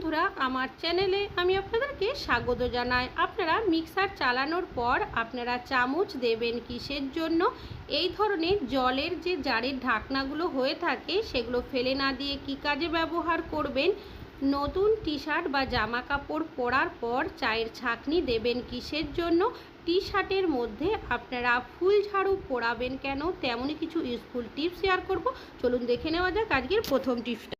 বন্ধুরা, আমার চ্যানেলে আমি আপনাদেরকে স্বাগত জানাই। আপনারা মিক্সার চালানোর পর আপনারা চামচ দেবেন কিসের জন্য? এই ধরনের জলের যে জারের ঢাকনাগুলো হয়ে থাকে, সেগুলো ফেলে না দিয়ে কি কাজে ব্যবহার করবেন? নতুন টি শার্ট বা জামা কাপড় পরার পর চায়ের ছাঁকনি দেবেন কিসের জন্য? টি শার্টের মধ্যে আপনারা ফুল ঝাড়ু পরাবেন কেন? তেমনই কিছু ইউজফুল টিপস শেয়ার করব। চলুন দেখে নেওয়া যাক আজকের প্রথম টিপসটা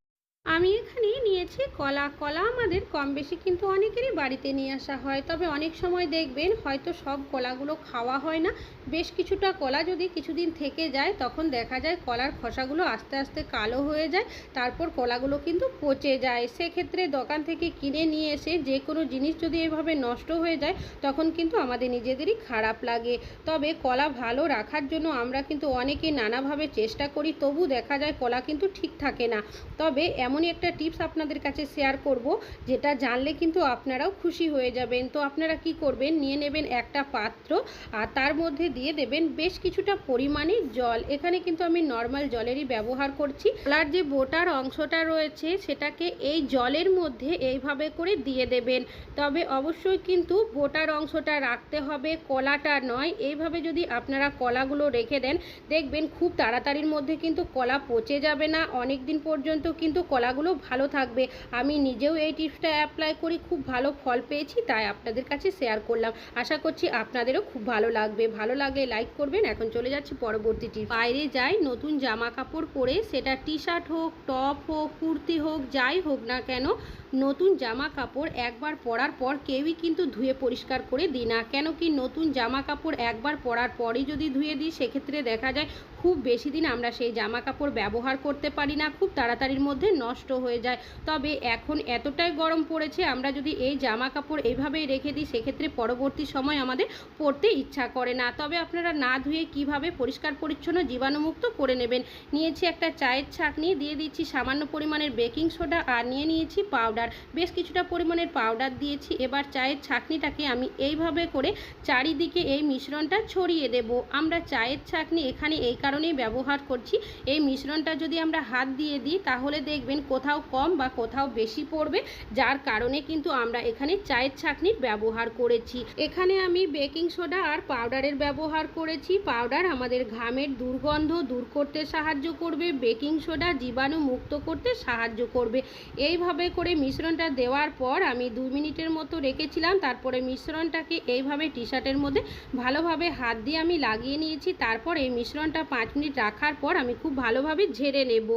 আমি এখানে নিয়েছি কলা কলা আমাদের কম বেশি কিন্তু অনেকেরই বাড়িতে নিয়ে আসা হয়। তবে অনেক সময় দেখবেন হয়তো সব কলাগুলো খাওয়া হয় না। বেশ কিছুটা কলা যদি কিছুদিন থেকে যায়, তখন দেখা যায় কলার খোসাগুলো আস্তে আস্তে কালো হয়ে যায়, তারপর কলাগুলো কিন্তু পচে যায়। সেক্ষেত্রে দোকান থেকে কিনে নিয়ে এসে যে কোনো জিনিস যদি এভাবে নষ্ট হয়ে যায়, তখন কিন্তু আমাদের নিজেদেরই খারাপ লাগে। তবে কলা ভালো রাখার জন্য আমরা কিন্তু অনেকে নানাভাবে চেষ্টা করি, তবু দেখা যায় কলা কিন্তু ঠিক থাকে না। তবে এমনই একটা টিপস আপনাদের কাছে শেয়ার করব, যেটা জানলে কিন্তু আপনারাও খুশি হয়ে যাবেন। তো আপনারা কি করবেন? নিয়ে নেবেন একটা পাত্র, আর তার মধ্যে দিয়ে দেবেন বেশ কিছুটা পরিমাণে জল। এখানে কিন্তু আমি নর্মাল জলেরই ব্যবহার করছি। কলার যে বোটার অংশটা রয়েছে, সেটাকে এই জলের মধ্যে এইভাবে করে দিয়ে দেবেন। তবে অবশ্যই কিন্তু বোটার অংশটা রাখতে হবে, কলাটা নয়। এইভাবে যদি আপনারা কলাগুলো রেখে দেন, দেখবেন খুব তাড়াতাড়ির মধ্যে কিন্তু কলা পচে যাবে না। অনেক দিন পর্যন্ত কিন্তু কলাগুলো ভালো থাকবে। আমি নিজেও এই টিপসটা অ্যাপ্লাই করি, খুব ভালো ফল পেয়েছি, তাই আপনাদের কাছে শেয়ার করলাম। আশা করছি আপনাদেরও খুব ভালো লাগবে। ভালো লাগলে লাইক করবেন। এখন চলে যাচ্ছি পরবর্তী টিপস। বাইরে যাই, নতুন জামা কাপড় পরে, সেটা টি শার্ট হোক টপ হোক, কুর্তি হোক, যাই হোক না কেন নতুন জামা কাপড় একবার পরার পর কেউই কিন্তু ধুয়ে পরিষ্কার করে দিই না। কেন কি নতুন জামা কাপড় একবার পরার পরই যদি ধুয়ে দিই, সেক্ষেত্রে দেখা যায় খুব বেশি দিন আমরা সেই জামা কাপড় ব্যবহার করতে পারি না, খুব তাড়াতাড়ির মধ্যে নষ্ট হয়ে যায়। তবে এখন এতটাই গরম পড়েছে, আমরা যদি এই জামা কাপড় এইভাবেই রেখে দিই, সেক্ষেত্রে পরবর্তী সময় আমাদের পরতে ইচ্ছা করে না। তবে আপনারা না ধুয়ে কীভাবে পরিষ্কার, পরিচ্ছন্ন, জীবাণুমুক্ত করে নেবেন? নিয়েছি একটা চায়ের ছাঁকনি, দিয়ে দিচ্ছি সামান্য পরিমাণের বেকিং সোডা আর নিয়ে নিয়েছি পাউডার বেশ কিছুটা পরিমাণের পাউডার দিয়েছি। এবার চায়ের ছাঁকনিটাকে আমি এইভাবে করে চারিদিকে এই মিশ্রণটা ছড়িয়ে দেব। আমরা চায়ের ছাঁকনি এখানে এই কারণেই ব্যবহার করছি। এই মিশ্রণটা যদি আমরা হাত দিয়ে দিই, তাহলে দেখবেন কোথাও কম বা কোথাও বেশি পড়বে, যার কারণে কিন্তু আমরা এখানে চায়ের ছাঁকনির ব্যবহার করেছি। এখানে আমি বেকিং সোডা আর পাউডারের ব্যবহার করেছি। পাউডার আমাদের ঘামের দুর্গন্ধ দূর করতে সাহায্য করবে, বেকিং সোডা জীবাণু মুক্ত করতে সাহায্য করবে। এইভাবে করে মিশ্রণটা দেওয়ার পর আমি দু মিনিটের মতো রেখেছিলাম, তারপরে মিশ্রণটাকে এইভাবে টি শার্টের মধ্যে ভালোভাবে হাত দিয়ে আমি লাগিয়ে নিয়েছি, তারপর এই মিশ্রণটা পাঁচ মিনিট রাখার পর আমি খুব ভালোভাবে ঝেড়ে নেব।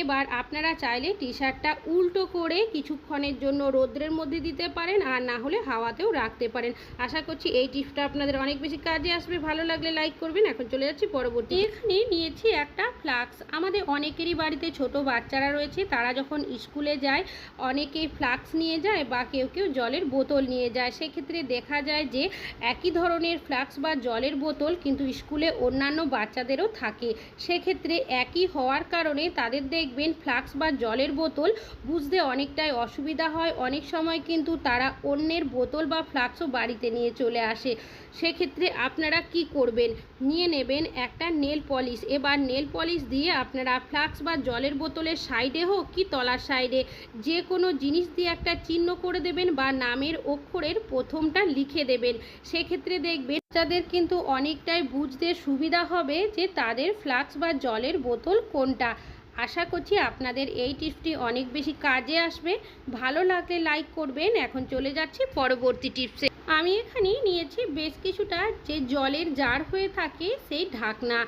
এবার আপনারা চাইলে টি শার্টটা উল্টো করে কিছুক্ষণের জন্য রোদ্রের মধ্যে দিতে পারেন আর না হলে হাওয়াতেও রাখতে পারেন। আশা করছি এই টিপসটা আপনাদের অনেক বেশি কাজে আসবে। ভালো লাগলে লাইক করবেন। এখন চলে যাচ্ছি পরবর্তী। এখানে নিয়েছি একটা ফ্লাক্স। আমাদের অনেকেরই বাড়িতে ছোট বাচ্চারা রয়েছে। তারা যখন স্কুলে যায়, অনেকেই ফ্লাক্স নিয়ে যায় বা কেউ কেউ জলের বোতল নিয়ে যায়। সেক্ষেত্রে দেখা যায় যে একই ধরনের ফ্লাক্স বা জলের বোতল কিন্তু স্কুলে অন্যান্য বাচ্চাদেরও থাকে। সেক্ষেত্রে একই হওয়ার কারণে তাদের দেখবেন ফ্লাক্স বা জলের বোতল। বুঝতে অনেকটাই অসুবিধা হয়। অনেক সময় কিন্তু তারা অন্যের বোতল বা ফ্লাক্সও বাড়িতে নিয়ে চলে আসে। সেক্ষেত্রে আপনারা কি করবেন? নিয়ে নেবেন একটা নেল পলিশ। এবার নেল পলিশ দিয়ে আপনারা ফ্লাক্স বা জলের বোতলের সাইডে হোক কি তলার সাইডে যে কোনো জিনিস দিয়ে একটা চিহ্ন করে দেবেন বা নামের অক্ষরের প্রথমটা লিখে দেবেন। সেক্ষেত্রে দেখবেন বাচ্চাদের কিন্তু অনেকটাই বুঝতে সুবিধা হবে যে তাদের ফ্লাক্স বা জলের বোতল কোনটা। আশা করছি আপনাদের এই টিপসটি অনেক বেশি কাজে আসবে। ভালো লাগলে লাইক করবেন। এখন চলে যাচ্ছি পরবর্তী টিপসে। আমি এখানে নিয়েছি বেশ কিছুটা যে জলের জার হয়ে থাকে সেই ঢাকনা।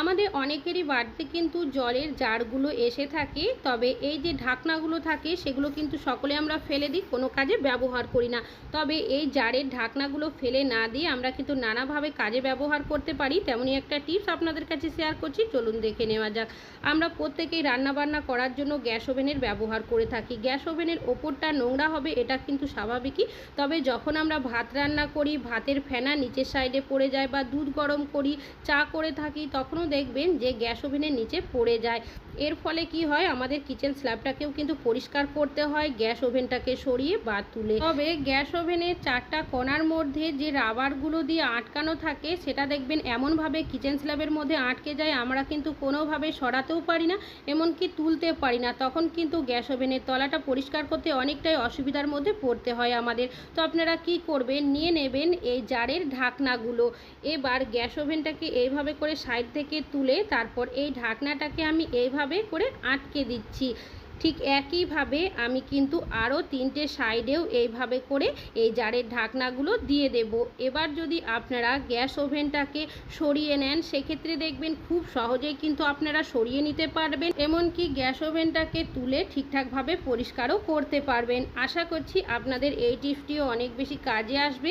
আমাদের অনেকেরই বাড়িতে কিন্তু জলের জারগুলো এসে থাকে, তবে এই যে ঢাকনাগুলো থাকে সেগুলো কিন্তু সকলে আমরা ফেলে দিই, কোনো কাজে ব্যবহার করি না। তবে এই জারের ঢাকনাগুলো ফেলে না দিয়ে আমরা কিন্তু নানাভাবে কাজে ব্যবহার করতে পারি, তেমনই একটা টিপস আপনাদের কাছে শেয়ার করছি, চলুন দেখে নেওয়া যাক। আমরা প্রত্যেকেই রান্নাবান্না করার জন্য গ্যাস ওভেনের ব্যবহার করে থাকি। গ্যাস ওভেনের ওপরটা নোংরা হবে, এটা কিন্তু স্বাভাবিকই, তবে যখন আমরা ভাত রান্না করি, ভাতের ফেনা নিচের সাইডে পড়ে যায় বা দুধ গরম করি, চা করে থাকি, তখনও দেখবেন যে গ্যাস ওভেনের নিচে পড়ে যায়। এর ফলে কি হয়? আমাদের কিচেন স্ল্যাবটাকেও কিন্তু পরিষ্কার করতে হয়, গ্যাস ওভেনটাকে সরিয়ে বা তুলে। তবে গ্যাস ওভেনের চারটা কোণার মধ্যে যে রাবারগুলো দিয়ে আটকানো থাকে, সেটা দেখবেন এমনভাবে কিচেন স্ল্যাবের মধ্যে আটকে যায়, আমরা কিন্তু কোনোভাবে সরাতেও পারি না, এমনকি তুলতে পারি না। তখন কিন্তু গ্যাস ওভেনের তলাটা পরিষ্কার করতে অনেকটাই অসুবিধার মধ্যে পড়তে হয় আমাদের। তো আপনারা কি করবেন? নিয়ে নেবেন এই জারের ঢাকনাগুলো। এবার গ্যাস ওভেনটাকে এইভাবে করে সাইড থেকে তুলে তারপর এই ঢাকনাটাকে আমি এইভাবে করে আটকে দিচ্ছি। ঠিক একইভাবে আমি কিন্তু আরও তিনটে সাইডেও এইভাবে করে এই জারের ঢাকনাগুলো দিয়ে দেব। এবার যদি আপনারা গ্যাস ওভেনটাকে সরিয়ে নেন, সেক্ষেত্রে দেখবেন খুব সহজেই কিন্তু আপনারা সরিয়ে নিতে পারবেন। এমনকি গ্যাস ওভেনটাকে তুলে ঠিকঠাকভাবে পরিষ্কারও করতে পারবেন। আশা করছি আপনাদের এই টিপসটিও অনেক বেশি কাজে আসবে।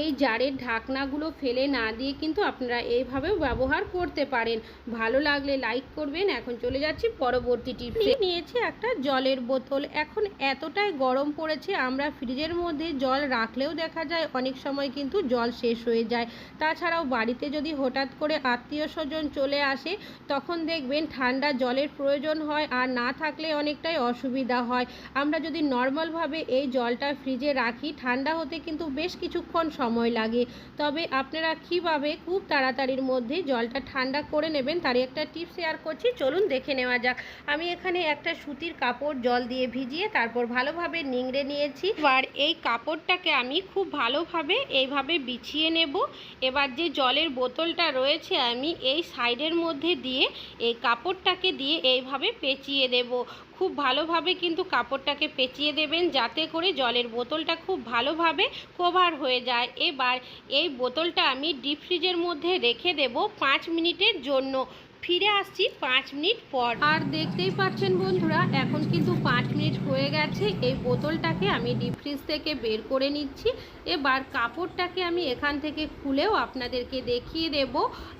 এই জারের ঢাকনাগুলো ফেলে না দিয়ে কিন্তু আপনারা এইভাবেও ব্যবহার করতে পারেন। ভালো লাগলে লাইক করবেন। এখন চলে যাচ্ছি পরবর্তী টিপসে। নিয়েছি একটা জলের বোতল। এখন এতটাই গরম পড়েছে, আমরা ফ্রিজের মধ্যে জল রাখলেও দেখা যায় অনেক সময় কিন্তু জল শেষ হয়ে যায়। তাছাড়াও বাড়িতে যদি হঠাৎ করে আত্মীয় স্বজন চলে আসে, তখন দেখবেন ঠান্ডা জলের প্রয়োজন হয় আর না থাকলে অনেকটাই অসুবিধা হয়। আমরা যদি নর্মালভাবে এই জলটা ফ্রিজে রাখি, ঠান্ডা হতে কিন্তু বেশ কিছুক্ষণ সময় লাগে। তবে আপনারা কীভাবে খুব তাড়াতাড়ির মধ্যে জলটা ঠান্ডা করে নেবেন, তারই একটা টিপস শেয়ার করছি। চলুন দেখে নেওয়া যাক। আমি এখানে একটা সুতির কাপড় জল দিয়ে ভিজিয়ে তারপর ভালোভাবে নিংড়ে নিয়েছি। এবার এই কাপড়টাকে আমি খুব ভালোভাবে এইভাবে বিছিয়ে নেব। এবার যে জলের বোতলটা রয়েছে আমি এই সাইডের মধ্যে দিয়ে এই কাপড়টাকে দিয়ে এইভাবে পেঁচিয়ে দেব। খুব ভালোভাবে কিন্তু কাপড়টাকে পেঁচিয়ে দেবেন যাতে করে জলের বোতলটা খুব ভালোভাবে কভার হয়ে যায়। এবার এই বোতলটা আমি ডিপ ফ্রিজের মধ্যে রেখে দেব পাঁচ মিনিটের জন্য। ফিরে আসছি পাঁচ মিনিট পর। আর দেখতেই পাচ্ছেন বন্ধুরা, এখন কিন্তু পাঁচ মিনিট হয়ে গেছে। এই বোতলটাকে আমি ডিপ ফ্রিজ থেকে বের করে নিচ্ছি। এবার কাপড়টাকে আমি এখান থেকে খুলেও আপনাদেরকে দেখিয়ে দেব।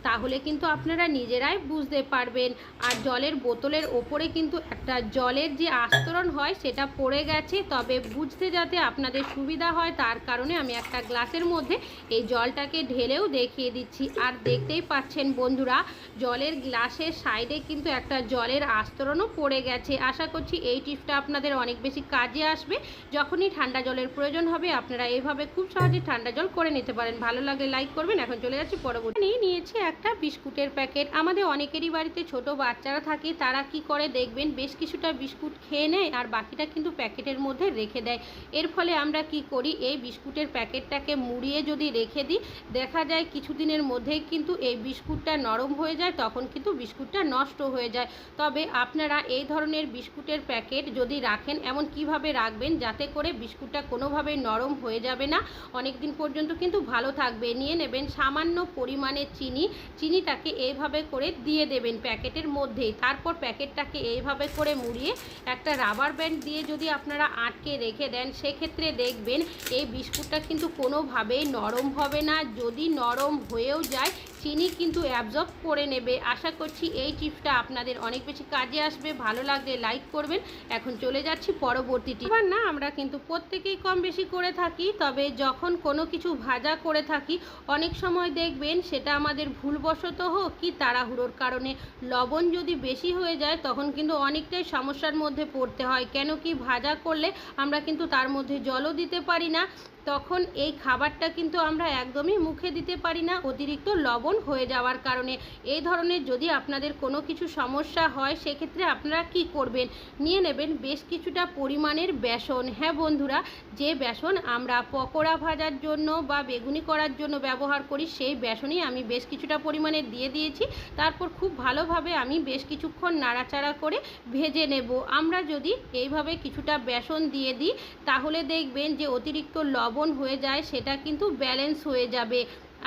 তাহলে কিন্তু আপনারা নিজেরাই বুঝতে পারবেন। আর জলের বোতলের ওপরে কিন্তু একটা জলের যে আস্তরণ হয়, সেটা পড়ে গেছে। তবে বুঝতে যাতে আপনাদের সুবিধা হয়, তার কারণে আমি একটা গ্লাসের মধ্যে এই জলটাকে ঢেলেও দেখিয়ে দিচ্ছি। আর দেখতেই পাচ্ছেন বন্ধুরা, জলের গ্লাসের সাইডে কিন্তু একটা জলের আস্তরণও পড়ে গেছে। আশা করছি এই টিপসটা আপনাদের অনেক বেশি কাজে আসবে। যখনই ঠান্ডা জলের প্রয়োজন হবে, আপনারা এইভাবে খুব সহজে ঠান্ডা জল করে নিতে পারেন। ভালো লাগলে লাইক করবেন। এখন চলে যাচ্ছি পরবর্তী। নিয়ে নিয়েছি একটা বিস্কুটের প্যাকেট। আমাদের অনেকেরই বাড়িতে ছোট বাচ্চারা থাকে, তারা কি করে দেখবেন, বেশ কিছুটা বিস্কুট খেয়ে নেয় আর বাকিটা কিন্তু প্যাকেটের মধ্যে রেখে দেয়। এর ফলে আমরা কি করি, এই বিস্কুটের প্যাকেটটাকে মুড়িয়ে যদি রেখে দিই, দেখা যায় কিছুদিনের মধ্যেই কিন্তু এই বিস্কুটটা নরম হয়ে যায়, তখন কিন্তু বিস্কুটটা নষ্ট হয়ে যায়। তবে আপনারা এই ধরনের বিস্কুটের প্যাকেট যদি রাখেন, এমন কীভাবে রাখবেন যাতে করে বিস্কুটটা কোনোভাবে নরম হয়ে যাবে না? অনেক দিন পর্যন্ত কিন্তু ভালো থাকবে। নিয়ে নেবেন সামান্য পরিমাণে চিনি। চিনিটাকে এইভাবে করে দিয়ে দেবেন প্যাকেটের মধ্যেই। তারপর প্যাকেটটাকে এইভাবে করে মুড়িয়ে একটা রাবার ব্যান্ড দিয়ে যদি আপনারা আটকে রেখে দেন, সেক্ষেত্রে দেখবেন এই বিস্কুটটা কিন্তু কোনোভাবেই নরম হবে না। যদি নরম হয়েও যায় চিনি কিন্তু অ্যাবজর্ব করে নেবে। আশা করছি এই টিপসটা আপনাদের অনেক বেশি কাজে আসবে। ভালো লাগলে লাইক করবেন। এখন চলে যাচ্ছি পরবর্তী টিপ। না, আমরা কিন্তু প্রত্যেকেই কম বেশি করে থাকি, তবে যখন কোনো কিছু ভাজা করে থাকি, অনেক সময় দেখবেন সেটা আমাদের ভুলবশত হোক কি তাড়াহুড়োর কারণে। লবণ যদি বেশি হয়ে যায়, তখন কিন্তু অনেকটাই সমস্যার মধ্যে পড়তে হয়। কেন কি ভাজা করলে আমরা কিন্তু তার মধ্যে জলও দিতে পারি না। তখন এই খাবারটা কিন্তু আমরা একদমই মুখে দিতে পারি না, অতিরিক্ত লবণ হয়ে যাওয়ার কারণে। এই ধরনের যদি আপনাদের কোনো কিছু সমস্যা হয়, সেক্ষেত্রে আপনারা কি করবেন? নিয়ে নেবেন বেশ কিছুটা পরিমাণের বেসন। হ্যাঁ বন্ধুরা, যে বেসন আমরা পকোড়া ভাজার জন্য বা বেগুনি করার জন্য ব্যবহার করি, সেই বেসনই আমি বেশ কিছুটা পরিমাণে দিয়ে দিয়েছি। তারপর খুব ভালোভাবে আমি বেশ কিছুক্ষণ নাড়াচাড়া করে ভেজে নেব। আমরা যদি এইভাবে কিছুটা বেসন দিয়ে দিই, তাহলে দেখবেন যে অতিরিক্ত লবণ হয়ে যায় সেটা কিন্তু ব্যালেন্স হয়ে যাবে।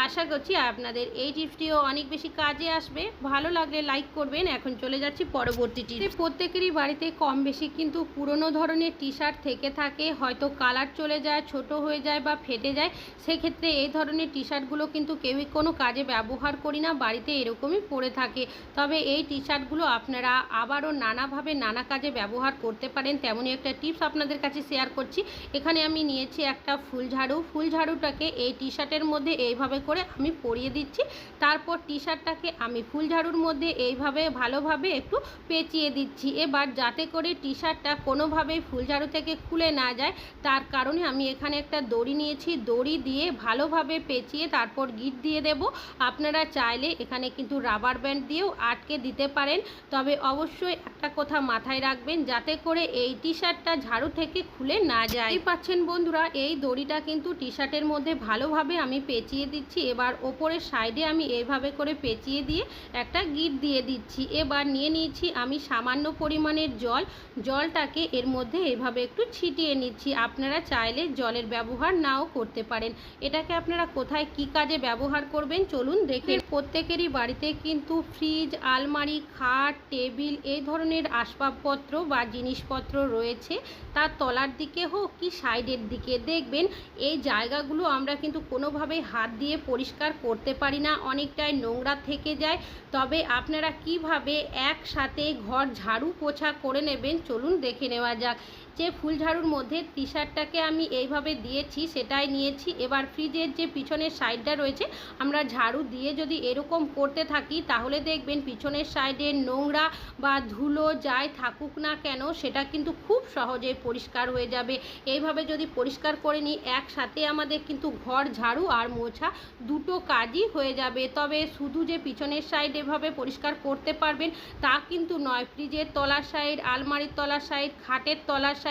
আশা করছি আপনাদের এই টিপসটিও অনেক বেশি কাজে আসবে। ভালো লাগলে লাইক করবেন। এখন চলে যাচ্ছি পরবর্তী টিপস। প্রত্যেকেরই বাড়িতে কম বেশি কিন্তু পুরনো ধরনের টি শার্ট থেকে থাকে, হয়তো কালার চলে যায়, ছোট হয়ে যায় বা ফেটে যায়। সেক্ষেত্রে এই ধরনের টি শার্টগুলো কিন্তু কেউই কোনো কাজে ব্যবহার করি না, বাড়িতে এরকমই পড়ে থাকে। তবে এই টি শার্টগুলো আপনারা আবারও নানাভাবে নানা কাজে ব্যবহার করতে পারেন, তেমনই একটা টিপস আপনাদের কাছে শেয়ার করছি। এখানে আমি নিয়েছি একটা ফুল ঝাড়ু ফুল ঝাড়ুটাকে এই টি শার্টের মধ্যে এইভাবে করে আমি পরিয়ে দিচ্ছি। তারপর টি শার্টটাকে আমি ফুল ঝাড়ুর মধ্যে এইভাবে ভালোভাবে একটু পেঁচিয়ে দিচ্ছি। এবার যাতে করে টি শার্টটা কোনোভাবেই ফুল ঝাড়ু থেকে খুলে না যায়, তার কারণে আমি এখানে একটা দড়ি নিয়েছি। দড়ি দিয়ে ভালোভাবে পেঁচিয়ে তারপর গিট দিয়ে দেব। আপনারা চাইলে এখানে কিন্তু রাবার ব্যান্ড দিয়েও আটকে দিতে পারেন। তবে অবশ্যই একটা কথা মাথায় রাখবেন, যাতে করে এই টি শার্টটা ঝাড়ু থেকে খুলে না যায়। পাচ্ছেন বন্ধুরা, এই দড়িটা কিন্তু টি শার্টের মধ্যে ভালোভাবে আমি পেঁচিয়ে দিচ্ছি। এবার ওপরের সাইডে আমি এইভাবে করে পেঁচিয়ে দিয়ে একটা গিট দিয়ে দিচ্ছি। এবার নিয়ে নিয়েছি আমি সামান্য পরিমাণের জল। জলটাকে এর মধ্যে এভাবে একটু ছিটিয়ে নিচ্ছি। আপনারা চাইলে জলের ব্যবহার নাও করতে পারেন। এটাকে আপনারা কোথায় কি কাজে ব্যবহার করবেন চলুন দেখে প্রত্যেকেরই বাড়িতে কিন্তু ফ্রিজ, আলমারি, খাট, টেবিল এই ধরনের আসবাবপত্র বা জিনিসপত্র রয়েছে। তার তলার দিকে হোক কি সাইডের দিকে। দেখবেন এই জায়গাগুলো আমরা কিন্তু কোনোভাবেই হাত দিয়ে পরিষ্কার করতে পারি না, অনেকটাই নোংরা থেকে যায়। তবে আপনারা কীভাবে একসাথে ঘর ঝাড়ু পোছা করে নেবেন, চলুন দেখে নেওয়া যাক। যে ফুল ঝাড়ুর মধ্যে টি শার্টটাকে আমি এইভাবে দিয়েছি, সেটাই নিয়েছি। এবার ফ্রিজের যে পিছনের সাইডটা রয়েছে, আমরা ঝাড়ু দিয়ে যদি এরকম করতে থাকি, তাহলে দেখবেন পিছনের সাইডে নোংরা বা ধুলো যাই থাকুক না কেন, সেটা কিন্তু খুব সহজে পরিষ্কার হয়ে যাবে। এইভাবে যদি পরিষ্কার করে নিই, একসাথে আমাদের কিন্তু ঘর ঝাড়ু আর মোছা দুটো কাজই হয়ে যাবে। তবে শুধু যে পিছনের সাইড এভাবে পরিষ্কার করতে পারবেন, তা কিন্তু নয়। ফ্রিজের তলার সাইড আলমারির তলার সাইড খাটের তলার সাইড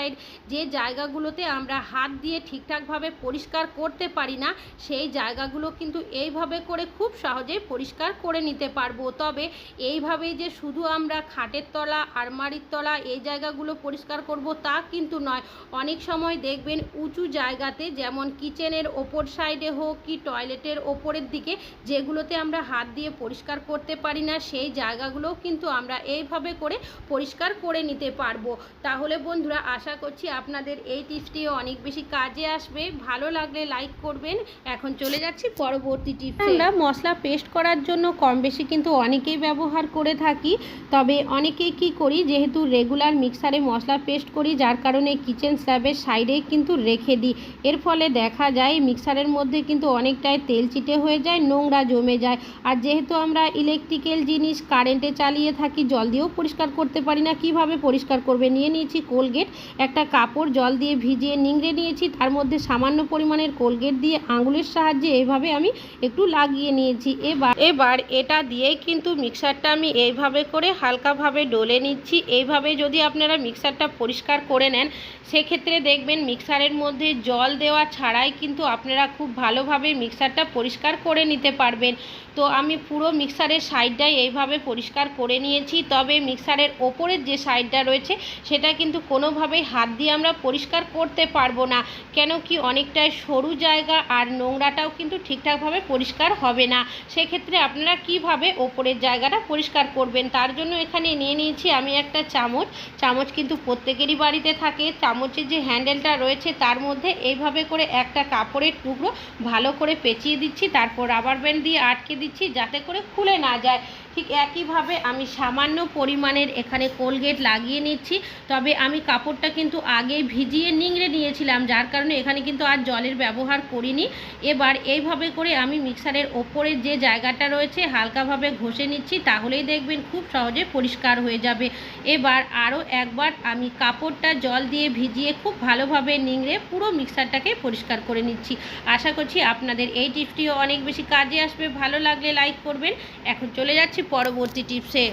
যে জায়গাগুলোতে আমরা হাত দিয়ে ঠিকঠাকভাবে পরিষ্কার করতে পারি না, সেই জায়গাগুলো কিন্তু এইভাবে করে খুব সহজেই পরিষ্কার করে নিতে পারব। তবে এইভাবেই যে শুধু আমরা খাটের তলা, আলমারির তলা এই জায়গাগুলো পরিষ্কার করব তা কিন্তু নয়। অনেক সময় দেখবেন উঁচু জায়গাতে, যেমন কিচেনের ওপর সাইডে হোক কি টয়লেটের ওপরের দিকে, যেগুলোতে আমরা হাত দিয়ে পরিষ্কার করতে পারি না, সেই জায়গাগুলোও কিন্তু আমরা এইভাবে করে পরিষ্কার করে নিতে পারব। তাহলে বন্ধুরা, আশা করছি আপনাদের এই টিপসটিও অনেক বেশি কাজে আসবে। ভালো লাগলে লাইক করবেন। এখন চলে যাচ্ছি পরবর্তী টিপস। আমরা মশলা পেস্ট করার জন্য কম বেশি কিন্তু অনেকেই ব্যবহার করে থাকি। তবে অনেকেই কি করি, যেহেতু রেগুলার মিক্সারে মশলা পেস্ট করি, যার কারণে কিচেন স্ল্যাবের সাইডে কিন্তু রেখে দিই। এর ফলে দেখা যায় মিক্সারের মধ্যে কিন্তু অনেকটাই তেল চিটে হয়ে যায়, নোংরা জমে যায়। আর যেহেতু আমরা ইলেকট্রিক্যাল জিনিস কারেন্টে চালিয়ে থাকি, জল দিয়েও পরিষ্কার করতে পারি না, কীভাবে পরিষ্কার করবে? নিয়ে নিয়েছি কোলগেট একটা কাপড় জল দিয়ে ভিজিয়ে নিংড়ে নিয়েছি, তার মধ্যে সামান্য পরিমাণের কোলগেট দিয়ে আঙুলের সাহায্যে এভাবে আমি একটু লাগিয়ে নিয়েছি। এবার এবার এটা দিয়েই কিন্তু মিক্সারটা আমি এইভাবে করে হালকাভাবে ডলে নিচ্ছি। এইভাবে যদি আপনারা মিক্সারটা পরিষ্কার করে নেন, সেক্ষেত্রে দেখবেন মিক্সারের মধ্যে জল দেওয়া ছাড়াই কিন্তু আপনারা খুব ভালোভাবে মিক্সারটা পরিষ্কার করে নিতে পারবেন। তো আমি পুরো মিক্সারের সাইডটাই এইভাবে পরিষ্কার করে নিয়েছি। তবে মিক্সারের ওপরের যে সাইডটা রয়েছে, সেটা কিন্তু কোনোভাবেই হাত দিয়ে আমরা পরিষ্কার করতে পারব না। কেন কি অনেকটাই সরু জায়গা আর নোংরাটাও কিন্তু ঠিকঠাকভাবে পরিষ্কার হবে না। সেক্ষেত্রে আপনারা কীভাবে ওপরের জায়গাটা পরিষ্কার করবেন? তার জন্য এখানে নিয়ে নিয়েছি আমি একটা চামচ। চামচ কিন্তু প্রত্যেকেরই বাড়িতে থাকে। চামচের যে হ্যান্ডেলটা রয়েছে, তার মধ্যে এইভাবে করে একটা কাপড়ের টুকরো ভালো করে পেঁচিয়ে দিচ্ছি। তারপর রাবার ব্যান্ড দিয়ে আটকে দিচ্ছি। যাতে করে খুলে না যায়। ঠিক একইভাবে আমি সামান্য পরিমাণের এখানে কোলগেট লাগিয়ে নিচ্ছি। তবে আমি কাপড়টা কিন্তু আগে ভিজিয়ে নিংড়ে নিয়েছিলাম, যার কারণে এখানে কিন্তু আর জলের ব্যবহার করিনি। এবার এইভাবে করে আমি মিক্সারের ওপরের যে জায়গাটা রয়েছে হালকাভাবে ঘষে নিচ্ছি, তাহলেই দেখবেন খুব সহজে পরিষ্কার হয়ে যাবে। এবার আরও একবার আমি কাপড়টা জল দিয়ে ভিজিয়ে খুব ভালোভাবে নিংড়ে পুরো মিক্সারটাকে পরিষ্কার করে নিচ্ছি। আশা করছি আপনাদের এই টিপসটিও অনেক বেশি কাজে আসবে। ভালো লাগলে লাইক করবেন। এখন চলে যাচ্ছি পরবর্তী টিপসে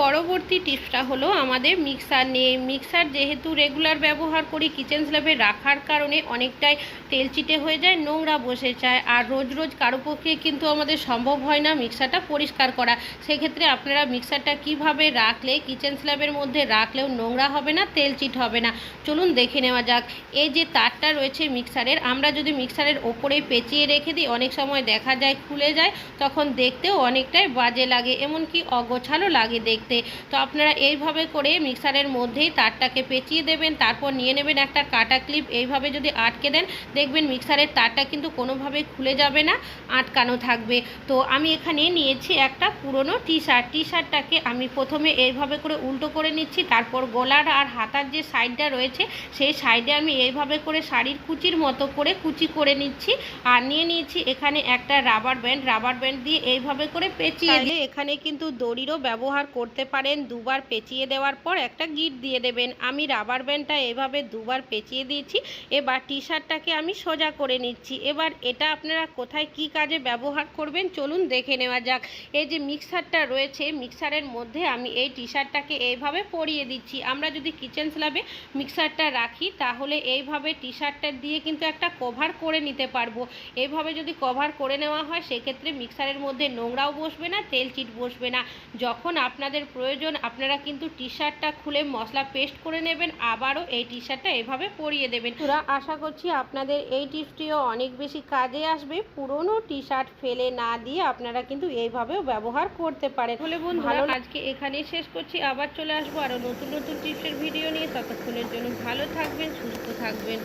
পরবর্তী টিপসটা হলো আমাদের মিক্সার নিয়ে। মিক্সার যেহেতু রেগুলার ব্যবহার করি কিচেন স্ল্যাবে রাখার কারণে অনেকটাই তেল চিটে হয়ে যায়, নোংরা বসে যায়। আর রোজ রোজ কারও পক্ষে কিন্তু আমাদের সম্ভব হয় না মিক্সারটা পরিষ্কার করা। সেক্ষেত্রে আপনারা মিক্সারটা কীভাবে রাখলে কিচেন স্ল্যাবের মধ্যে রাখলেও নোংরা হবে না, তেল চিট হবে না? চলুন দেখে নেওয়া যাক। এই যে তারটা রয়েছে মিক্সারের আমরা যদি মিক্সারের ওপরে পেঁচিয়ে রেখে দিই, অনেক সময় দেখা যায় খুলে যায়, তখন দেখতেও অনেকটাই বাজে লাগে। এমনকি অগোছালো লাগে দেখতে। রাখতে তো আপনারা এইভাবে করে মিক্সারের মধ্যেই তারটাকে পেঁচিয়ে দেবেন তারপর নিয়ে নেবেন একটা কাটা ক্লিপ। এইভাবে যদি আটকে দেন দেখবেন মিক্সারের তারটা কিন্তু কোনোভাবেই খুলে যাবে না আটকানো থাকবে। তো আমি এখানে নিয়েছি একটা পুরনো টি শার্ট টি শার্টটাকে আমি প্রথমে এইভাবে করে উল্টো করে নিচ্ছি তারপর গলার আর হাতার যে সাইডটা রয়েছে সেই সাইডে আমি এইভাবে করে শাড়ির কুচির মতো করে কুচি করে নিচ্ছি। আর নিয়ে নিয়েছি এখানে একটা রাবার ব্যান্ড। রাবার ব্যান্ড দিয়ে এইভাবে করে পেঁচিয়ে দিয়ে এখানে কিন্তু দড়িরও ব্যবহার করতে পারেন, দুবার পেঁচিয়ে দেওয়ার পর একটা গিট দিয়ে দেবেন। আমি রাবার ব্যান্ডটা এভাবে দুবার পেঁচিয়ে দিয়েছি, এবার টি শার্টটাকে আমি সোজা করে নিচ্ছি। এবার এটা আপনারা কোথায় কি কাজে ব্যবহার করবেন চলুন দেখে নেওয়া যাক। এই যে মিক্সারটা রয়েছে, মিক্সারের মধ্যে আমি এই টি শার্টটাকে এইভাবে পরিয়ে দিচ্ছি। আমরা যদি কিচেন স্ল্যাবে মিক্সারটা রাখি, তাহলে এইভাবে টি শার্টটা দিয়ে কিন্তু একটা কভার করে নিতে পারব। এইভাবে যদি কভার করে নেওয়া হয়, সেক্ষেত্রে মিক্সারের মধ্যে নোংরাও বসবে না, তেল চিট বসবে না। যখন আপনাদের প্রয়োজন। আপনারা কিন্তু টি শার্টটা খুলে মশলা পেস্ট করে নেবেন আবারও এই টি শার্টটা এভাবে পরিয়ে দেবেন। পুরা আশা করছি আপনাদের এই টিপসটিও অনেক বেশি কাজে আসবে। পুরনো টি শার্ট ফেলে না দিয়ে আপনারা কিন্তু এইভাবেও ব্যবহার করতে পারেন। তাহলে বন্ধুরা আজকে এখানেই শেষ করছি। আবার চলে আসব আরও নতুন নতুন টিপসের ভিডিও নিয়ে। ততক্ষণের জন্য ভালো থাকবেন সুস্থ থাকবেন।